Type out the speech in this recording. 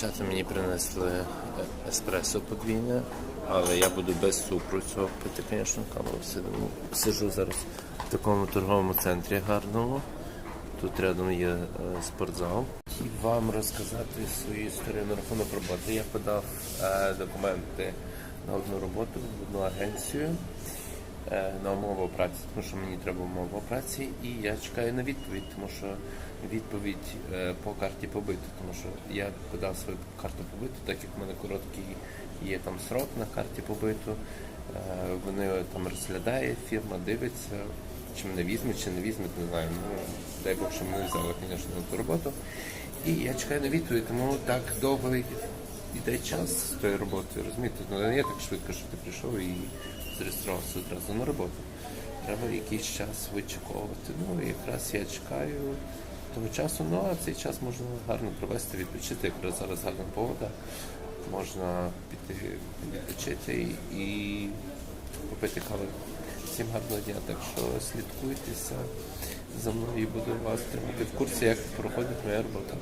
Дівчата мені принесли е, еспресо подвійне, але я буду без цукру цього пити, звісно, каву сидимо. Сижу зараз в такому торговому центрі гарному. Тут рядом є е, спортзал. Хотів вам розказати свою історію на рахунок роботи. Я подав е, документи на одну роботу в одну агенцію на умову праці, тому що мені треба умова праці, і я чекаю на відповідь, тому що відповідь е, по карті побиту, тому що я подав свою карту побиту, так як в мене короткий є там срок на карті побиту. Е, Вони там розглядає, фірма дивиться, чи мене візьмуть, чи не візьмуть, не знаю. Ну, дай Бог, що мене взяли, звісно, на ту роботу. І я чекаю на відповідь, тому так довго йде час з тої роботи, розумієте? Ну не так швидко, що ти прийшов і зареєструвався одразу на роботу. Треба якийсь час вичековувати. Ну і якраз я чекаю того часу, ну а цей час можна гарно провести, відпочити. Якраз зараз гарна погода. Можна піти відпочити і попити кави. Всім гарного дня, так що слідкуйтеся за мною і буду вас тримати в курсі, як проходить моя робота.